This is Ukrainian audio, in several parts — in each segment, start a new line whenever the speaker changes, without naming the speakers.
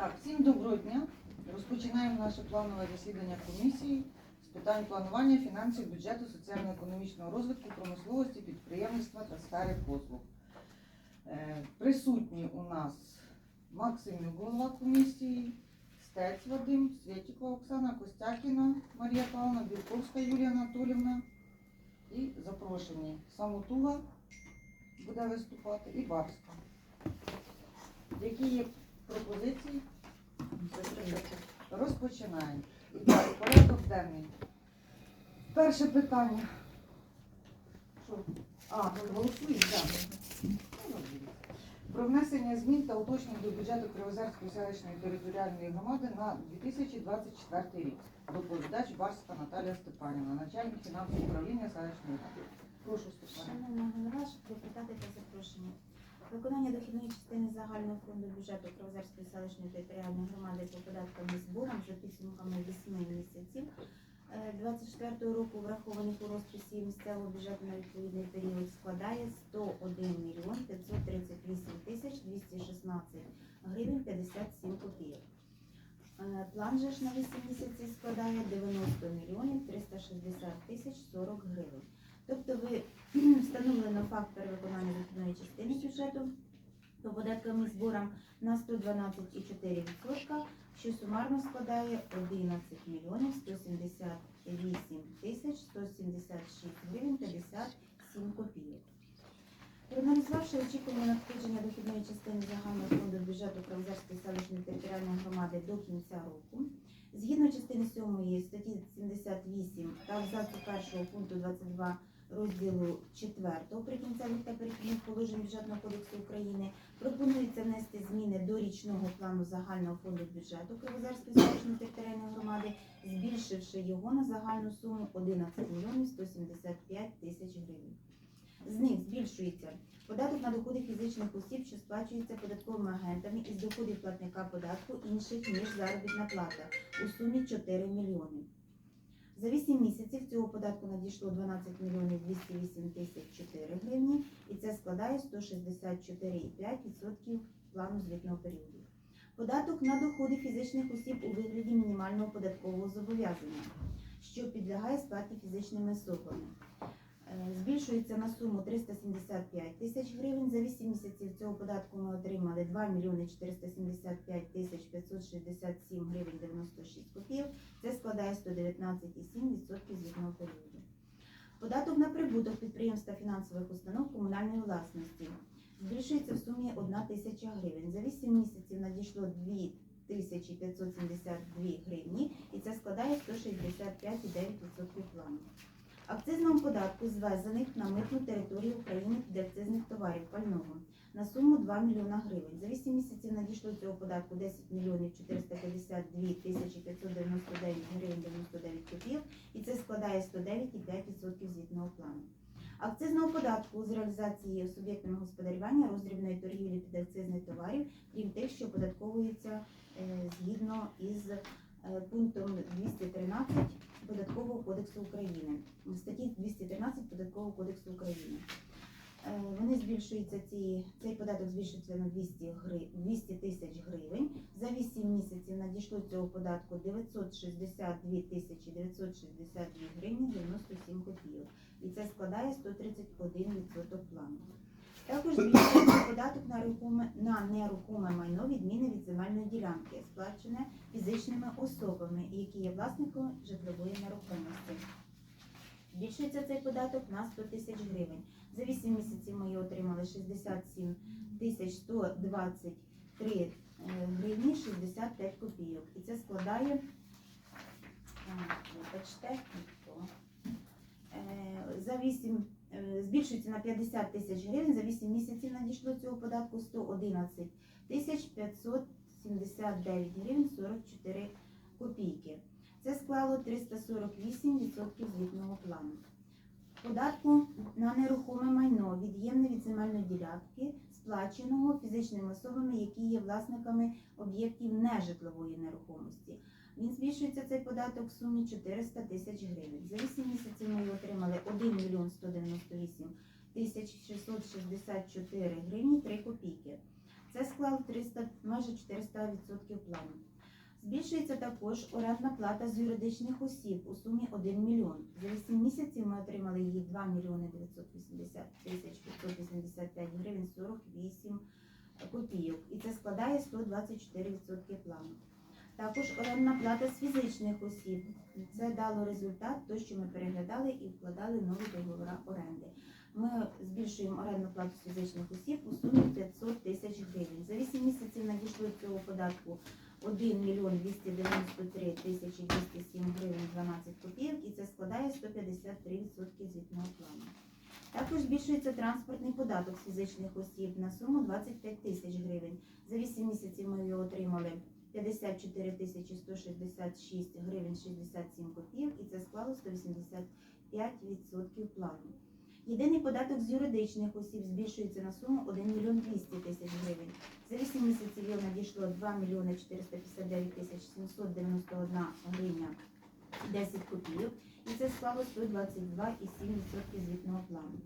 Так, всім доброго дня. Розпочинаємо наше планове засідання комісії з питань планування фінансів, бюджету, соціально-економічного розвитку, промисловості, підприємництва та сфери послуг. Е, Присутні у нас Максимюк, голова комісії, Стець Вадим, Свєтікова Оксана, Костякіна Марія Павловна, Бірковська Юлія Анатолівна і запрошені Самотуга буде виступати і Барська. Які є пропозиції? Розпочинаємо. І так, порядок денний. Перше питання. Що? А, голосуємо, так. Ну. Про внесення змін та уточнень до бюджету Кривозерської селищної територіальної громади на 2024 рік. Доповідач Барська Наталія Степанівна, начальник фінансового управління селищної ради. Прошу Степанівна.
Шановна голова, щоб депутати та запрошення. Виконання дохідної частини загального фонду бюджету Кривозерської селищної територіальної громади по податкам і зборам за підсумками 8 місяців е, 24 року врахованих у розписі місцевого бюджету на відповідний період складає 101 мільйон 538 тисяч 216 гривень 57 копійок. Е, План же ж на 8 місяців складає 90 мільйонів 360 тисяч 40 гривень. Тобто ви встановлено факт перевиконання дохідної частини бюджету по податкам зборам на 112,4%, що сумарно складає 11 мільйонів 178 тисяч 176 гривень 57 копійок. Проаналізувавши очікування надходження дохідної частини загального фонду бюджету Кравзерської селищної територіальної громади до кінця року, згідно частини 7 статті 78 та абзацу 1 пункту 22 розділу 4 прикінцевих та перехідних положень бюджетного кодексу України пропонується внести зміни до річного плану загального фонду бюджету Кривозерської селищної територіальної громади, збільшивши його на загальну суму 11 мільйонів 175 тисяч гривень. З них збільшується податок на доходи фізичних осіб, що сплачується податковими агентами із доходів платника податку інших ніж заробітна плата у сумі 4 мільйони. За 8 місяців цього податку надійшло 12 мільйонів 208 тисяч 4 гривні, і це складає 164,5% плану звітного періоду. Податок на доходи фізичних осіб у вигляді мінімального податкового зобов'язання, що підлягає сплаті фізичними особами. Е, Збільшується на суму 375 тисяч гривень. За 8 місяців цього податку ми отримали 2 мільйони 475 тисяч 567 гривень 96 копійок. Це складає 119,7% звітного періоду. Податок на прибуток підприємств та фінансових установ комунальної власності збільшується в сумі 1 тисяча гривень. За 8 місяців надійшло 2 тисячі 572 гривні, і це складає 165,9% плану. Акцизному податку звезених на митну територію України підакцизних товарів пального на суму 2 мільйона гривень. За 8 місяців надійшло цього податку 10 мільйонів 452 тисячі 599 гривень 99 копійок, і це складає 109,5% звітного плану. Акцизного податку з реалізації суб'єктами господарювання роздрібної торгівлі підакцизних товарів, крім тих, що податковуються е, згідно із е, пунктом 213 Податкового кодексу України, статті 213 Податкового кодексу України. Е, Вони збільшуються ці, цей податок збільшується на 200 гри, 200 тисяч гривень. За 8 місяців надійшло цього податку 962 тисячі 962 гривні 97 копійок. І це складає 131% плану. Також збільшується податок на рухоме, на нерухоме майно відміни від земельної ділянки, сплачене фізичними особами, які є власником житлової нерухомості. Збільшується цей податок на 100 тисяч гривень. За 8 місяців ми отримали 67 тисяч 123 е, гривні 65 копійок. І це складає, вибачте. Е, за 8 е, збільшується на 50 тисяч гривень. За 8 місяців надійшло цього податку 111 тисяч 579 гривень 44 копійки. Це склало 348% звітного плану. Податку на нерухоме майно від'ємне від земельної ділянки, сплаченого фізичними особами, які є власниками об'єктів нежитлової нерухомості. Він збільшується цей податок в сумі 400 тисяч гривень. За 8 місяців ми отримали 1 мільйон 198 тисяч 664 гривні 3 копійки. Це склало 300, майже 400% плану. Збільшується також орендна плата з юридичних осіб у сумі 1 мільйон. За 8 місяців ми отримали її 2 мільйони 980 тисяч 585 гривень 48 копійок. І це складає 124% плану. Також орендна плата з фізичних осіб. Це дало результат, то що ми переглядали і вкладали нові договори оренди. Ми збільшуємо орендну плату з фізичних осіб у сумі 500 тисяч гривень. За 8 місяців надійшло цього податку 1 мільйон 293 тисячі 207 гривень 12 копійок і це складає 153% звітного плану. Також збільшується транспортний податок з фізичних осіб на суму 25 тисяч гривень. За 8 місяців ми його отримали 54 тисячі 166 гривень 67 копійок і це склало 185% плану. Єдиний податок з юридичних осіб збільшується на суму 1 мільйон 200 тисяч гривень. За 8 місяців його надійшло 2 мільйони 459 тисяч 791 гривня 10 копійок і це склало 122,7% звітного плану.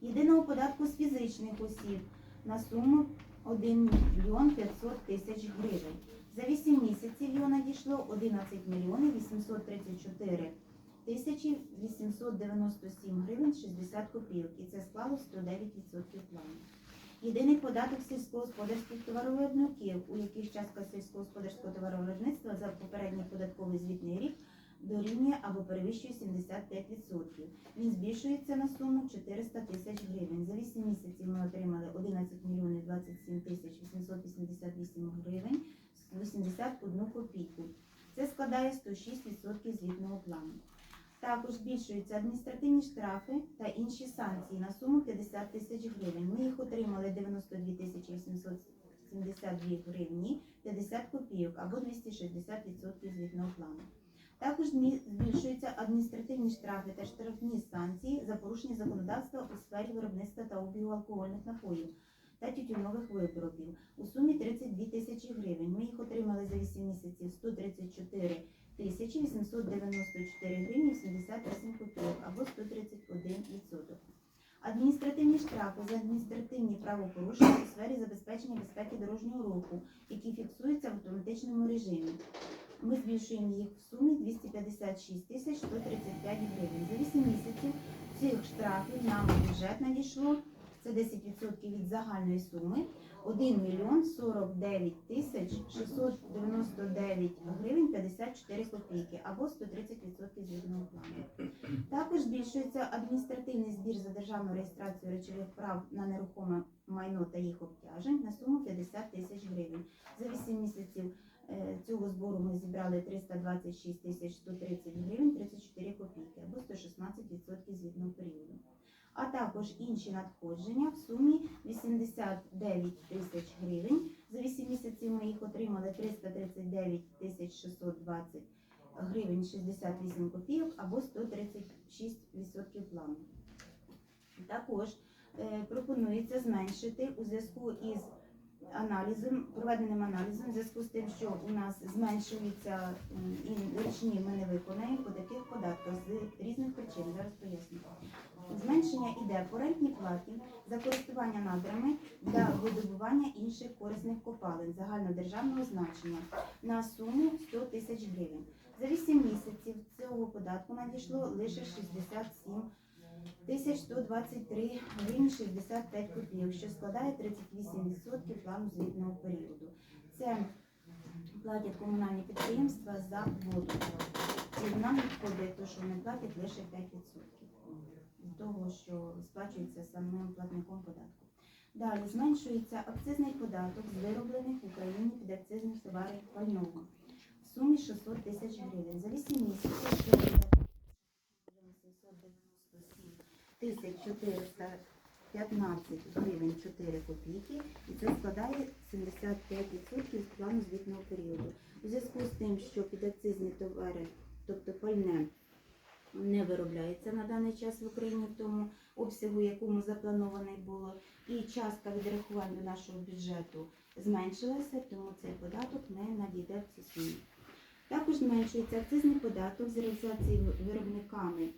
Єдиного податку з фізичних осіб на суму 1 мільйон 500 тисяч гривень. За 8 місяців його надійшло 11 мільйонів 834 тисячі 897 гривень 60 копійок і це склало 109% плану. Єдиний податок сільськогосподарських товаровиробників, у яких частка сільськогосподарського товаровиробництва за попередній податковий звітний рік дорівнює або перевищує 75%. Він збільшується на суму 400 тисяч гривень. За 8 місяців ми отримали 11 мільйонів 27 тисяч 888 гривень 81 копійку. Це складає 106% звітного плану. Також збільшуються адміністративні штрафи та інші санкції на суму 50 тисяч гривень. Ми їх отримали 92 тисячі 872 гривні 50 копійок або 260% звітного плану. Також збільшуються адміністративні штрафи та штрафні санкції за порушення законодавства у сфері виробництва та обігу алкогольних напоїв та тютюнових виробів у сумі 32 тисячі гривень. Ми їх отримали за 8 місяців 134 тисячі 894 гривні 78 копійок або 131%. Адміністративні штрафи за адміністративні правопорушення у сфері забезпечення безпеки дорожнього руху, які фіксуються в автоматичному режимі. Ми збільшуємо їх в сумі 256 тисяч 135 гривень. За 8 місяців цих штрафів нам бюджет надійшло, це 10% від загальної суми, 1 мільйон 49 тисяч 699 гривень 54 копійки або 130% звітного плану. Також збільшується адміністративний збір за державну реєстрацію речових прав на нерухоме майно та їх обтяжень на суму 50 тисяч гривень. За 8 місяців е, цього збору ми зібрали 326 тисяч 130 гривень 34 копійки або 116% звітного періоду. А також інші надходження в сумі 89 тисяч гривень. За 8 місяців ми їх отримали 339 тисяч 620 гривень 68 копійок або 136% плану. Також е, пропонується зменшити у зв'язку із аналізом, проведеним аналізом, в зв'язку з тим, що у нас зменшується і річні ми не виконаємо по таких податках з різних причин. Зараз поясню. Зменшення йде по рентній платі за користування надрами для видобування інших корисних копалин загальнодержавного значення на суму 100 тисяч гривень. За 8 місяців цього податку надійшло лише 67 тисяч 123 гривні 65 копійок, що складає 38% плану звітного періоду. Це платять комунальні підприємства за воду. І нам відходить те, що вони платять лише 5% з того, що сплачується самим платником податку. Далі зменшується акцизний податок з вироблених в Україні підакцизних товарів пального в сумі 600 тисяч гривень. За 8 місяців це буде 797 тисяч 415 гривень 4 копійки, і це складає 75% з плану звітного періоду. У зв'язку з тим, що підакцизні товари, тобто пальне, не виробляється на даний час в Україні в тому обсягу, якому запланований було, і частка відрахувань до нашого бюджету зменшилася, тому цей податок не надійде в ці суми. Також зменшується акцизний податок з реалізації виробниками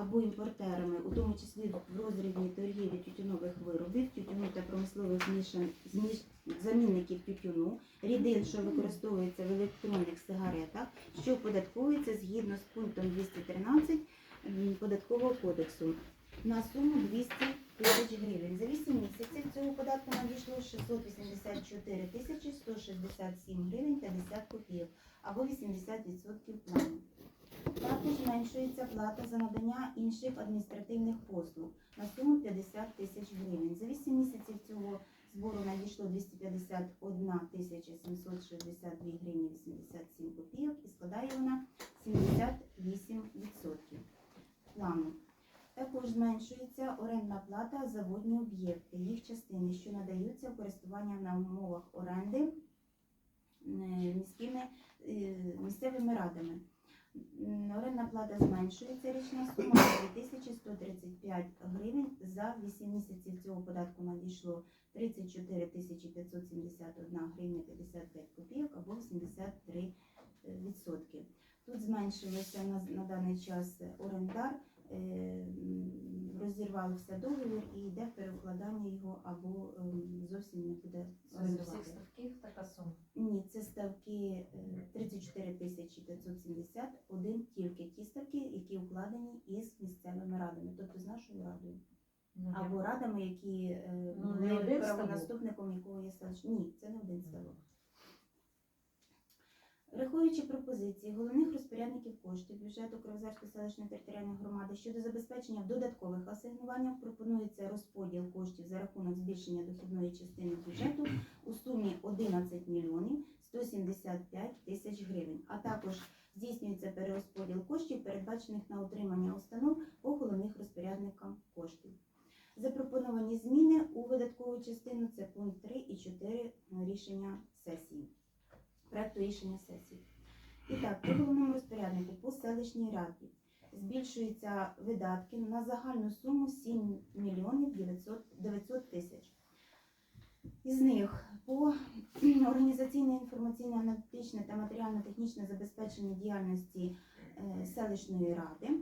або імпортерами, у тому числі в розрібній торгівлі тютюнових виробів, тютюну та промислових змішан, зміш, замінників тютюну, рідин, що використовується в електронних сигаретах, що оподатковується згідно з пунктом 213 податкового кодексу на суму 200 тисяч гривень. За 8 місяців цього податку надійшло 684 тисячі 167 гривень 50 копійок або 80% плану. Також зменшується плата за надання інших адміністративних послуг на суму 50 тисяч гривень. За 8 місяців цього збору надійшло 251 тисяча 762 гривні 87 копійок і складає вона 78% плану. Також зменшується орендна плата за водні об'єкти, їх частини, що надаються користування на умовах оренди е, міськими е, місцевими радами. Орендна плата зменшується річна сума 2135 гривень. За 8 місяців цього податку надійшло 34 571 гривня 55 копійок або 83 відсотки. Тут зменшилося на, на даний час орендар, е, м, розірвався договір і йде перекладання його або ем, зовсім не буде
З
орендувати.
усіх ставків така сума.
Ні, це ставки е, 34 тисячі 570, один тільки ті ставки, які укладені із місцевими радами, тобто з нашою радою.
Ну,
Або радами, які е,
Ну, не
були
один ставок?
правонаступником якого є селищ. Ні, це не один ставок. Враховуючи пропозиції головних розпорядників коштів бюджету Кровозерської селищної територіальної громади щодо забезпечення додаткових асигнувань, пропонується розподіл коштів за рахунок збільшення дохідної частини бюджету у сумі 11 мільйонів 175 тисяч гривень, а також здійснюється перерозподіл коштів, передбачених на утримання установ по головних розпорядникам коштів. Запропоновані зміни у видаткову частину це пункт 3 і 4 рішення сесії. Проекту рішення сесії. І так, по головному розпоряднику по селищній раді збільшуються видатки на загальну суму 7 мільйонів 900 900 тисяч. Із них по організаційне, інформаційне, аналітичне та матеріально-технічне забезпечення діяльності е, селищної ради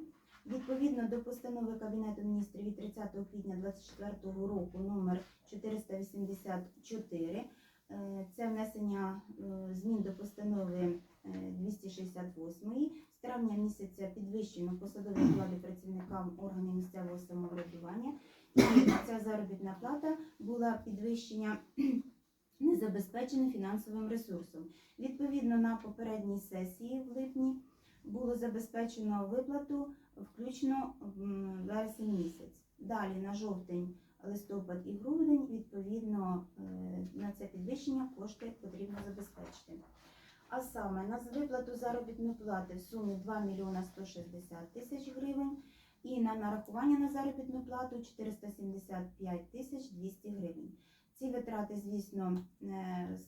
Відповідно до постанови Кабінету міністрів від 30 квітня 2024 року номер 484, е, це внесення е, змін до постанови 268 з травня місяця підвищено посадові оклади працівникам органів місцевого самоврядування. І ця заробітна плата була підвищення не забезпечена фінансовим ресурсом. Відповідно на попередній сесії в липні було забезпечено виплату включно вересень місяць. Далі на жовтень, листопад і грудень, відповідно, е, на це підвищення кошти потрібно забезпечити. А саме на виплату заробітної плати в сумі 2 мільйона 160 тисяч гривень і на нарахування на заробітну плату 475 тисяч 200 гривень. Ці витрати, звісно, е,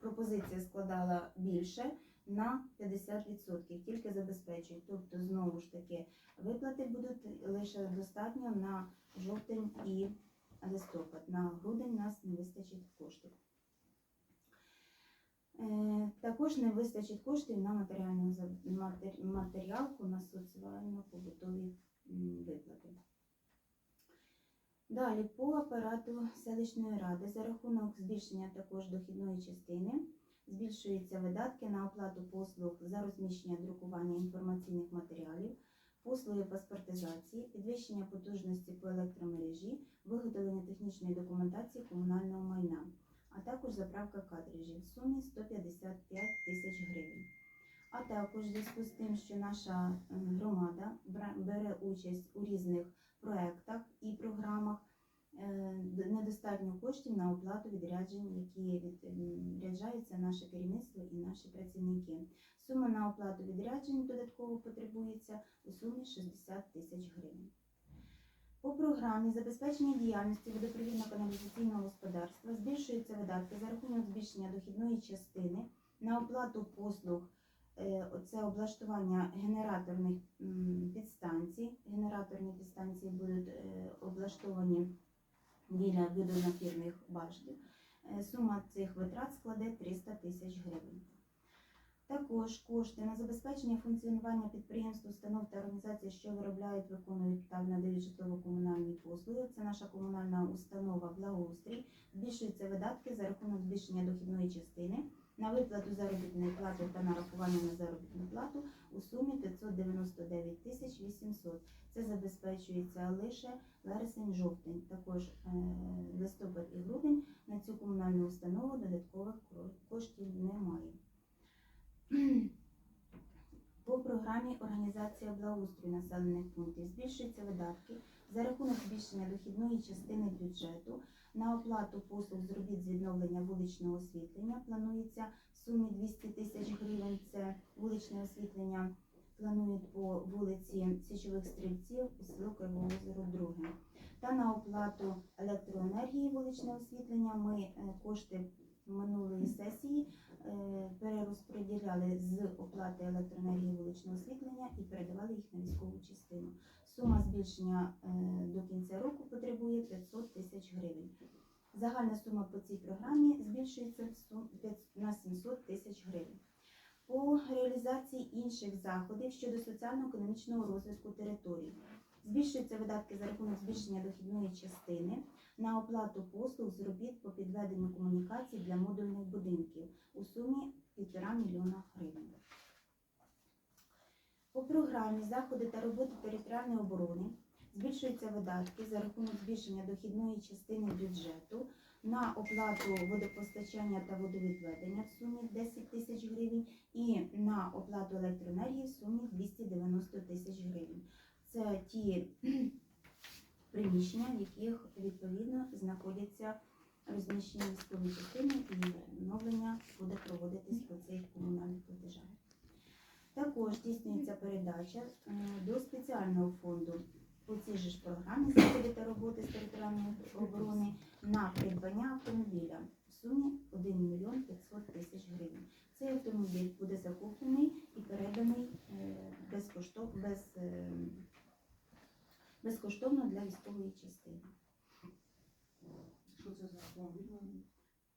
пропозиція складала більше на 50%, тільки забезпечують. Тобто, знову ж таки, виплати будуть лише достатньо на жовтень і листопад. На грудень нас не вистачить коштів. Е, Також не вистачить коштів на матеріальну матеріалку на соціально-побутові виплати. Далі по апарату селищної ради за рахунок збільшення також дохідної частини збільшуються видатки на оплату послуг за розміщення друкування інформаційних матеріалів, послуги паспортизації, підвищення потужності по електромережі, виготовлення технічної документації комунального майна, а також заправка картриджів в сумі 155 тисяч гривень. А також в зв'язку з тим, що наша громада бере участь у різних проектах і програмах, е, недостатньо коштів на оплату відряджень, які відряджаються наше керівництво і наші працівники. Сума на оплату відряджень додатково потребується у сумі 60 тисяч гривень. По програмі забезпечення діяльності водопровідно-каналізаційного господарства збільшуються видатки за рахунок збільшення дохідної частини на оплату послуг. е, Це облаштування генераторних підстанцій. Генераторні підстанції будуть е, облаштовані біля видонапірних баштів. Е, Сума цих витрат складе 300 тисяч гривень. Також кошти на забезпечення функціонування підприємств, установ та організацій, що виробляють, виконують та надають житлово-комунальні послуги. Це наша комунальна установа благоустрій. Збільшуються видатки за рахунок збільшення дохідної частини на виплату заробітної плати та нарахування на заробітну плату у сумі 599 тисяч 800. Це забезпечується лише вересень-жовтень. Також е, листопад і грудень на цю комунальну установу додаткових коштів немає. По програмі організація благоустрою населених пунктів збільшуються видатки за рахунок збільшення дохідної частини бюджету на оплату послуг з робіт з відновлення вуличного освітлення. Планується в сумі 200 тисяч гривень. Це вуличне освітлення планують по вулиці Січових Стрільців село Кривоозеро 2. Та на оплату електроенергії вуличне освітлення ми е, кошти минулої сесії е, перерозподіляли з оплати електроенергії вуличного освітлення і передавали їх на військову частину. Сума збільшення е, до кінця року потребує 500 тисяч гривень. Загальна сума по цій програмі збільшується на 700 тисяч гривень. По реалізації інших заходів щодо соціально-економічного розвитку територій. Збільшуються видатки за рахунок збільшення дохідної частини на оплату послуг з робіт по підведенню комунікацій для модульних будинків у сумі 1,5 мільйона гривень. По програмі заходи та роботи територіальної оборони збільшуються видатки за рахунок збільшення дохідної частини бюджету на оплату водопостачання та водовідведення в сумі 10 тисяч гривень і на оплату електроенергії в сумі 290 тисяч гривень. Це ті приміщення, в яких відповідно знаходяться розміщені військові частини і відновлення буде проводитись по цих комунальних платежах. Також здійснюється передача е, до спеціального фонду по цій же ж програмі заходи роботи з територіальної оборони на придбання автомобіля в сумі 1 мільйон 500 тисяч гривень. Цей автомобіль буде закуплений і переданий е, безкоштовно, без, е, безкоштовно для військової частини.
Що це за автомобіль?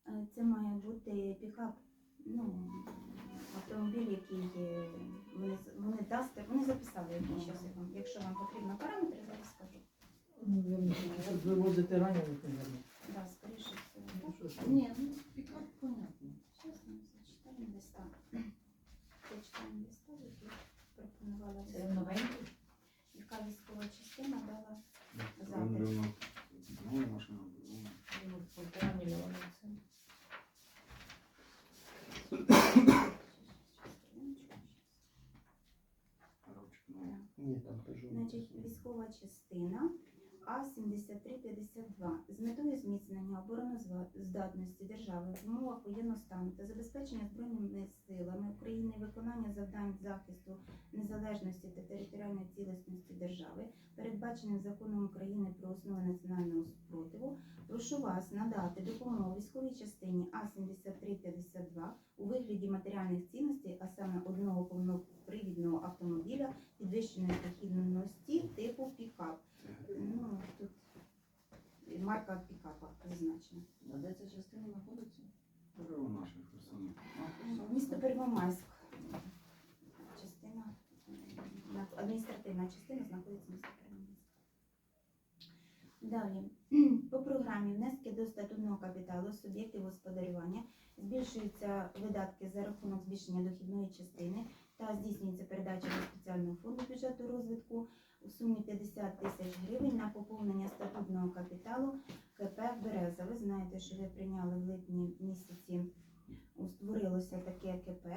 Е, Це має бути пікап, ну, автомобіль, який вони, вони дасть, вони записали який щас я вам. Якщо вам потрібно параметри, зараз скажу.
Ну, щоб вивозити ранених, мабуть.
Скоріше.
Ну, що ж,
Ні, ну пікап понятно.
Зараз ми зачитаємо листа. Зачитаємо листа, який пропонувала
Це новенький?
Держави в умовах воєнного стану та забезпечення збройними силами України виконання завдань захисту незалежності та територіальної цілісності держави, передбаченим законом України про основи національного спротиву, прошу вас надати допомогу військовій частині А-7352 у вигляді матеріальних цінностей, а саме одного повнопривідного автомобіля підвищеної прохідності типу пікап. Ну, тут марка пікапа зазначена.
А де ця частина знаходиться?
У наших Херсоні.
Місто Первомайськ. Частина, е, адміністративна частина знаходиться в місті Первомайськ. Далі, по програмі внески до статутного капіталу суб'єктів господарювання збільшуються видатки за рахунок збільшення дохідної частини та здійснюється передача до спеціального фонду бюджету розвитку у сумі 50 тисяч гривень на поповнення статутного капіталу КП Береза. Ви знаєте, що ви прийняли в липні місяці створилося таке КП,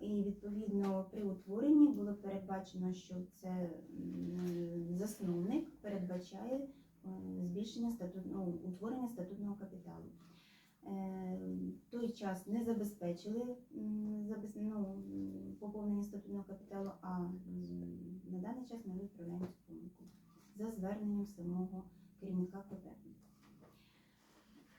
і відповідно при утворенні було передбачено, що це засновник передбачає е, збільшення статутного утворення статутного капіталу. Е, той час не забезпечили ну, поповнення статутного капіталу, а на даний час ми виправляємо цю за зверненням самого керівника КП.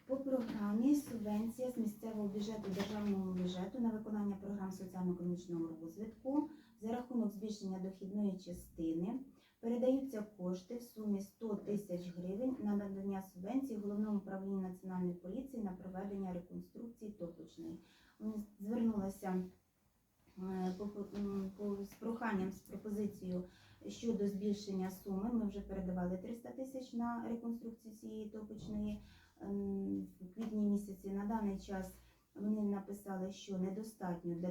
По програмі субвенція з місцевого бюджету державного бюджету на виконання програм соціально-економічного розвитку за рахунок збільшення дохідної частини передаються кошти в сумі 100 тисяч гривень на надання субвенції головному управлінню національної поліції на проведення реконструкції топочної. Вони звернулася Е, з проханням, з пропозицією щодо збільшення суми. Ми вже передавали 300 тисяч на реконструкцію цієї топочної ем, в квітні місяці. На даний час вони написали, що недостатньо для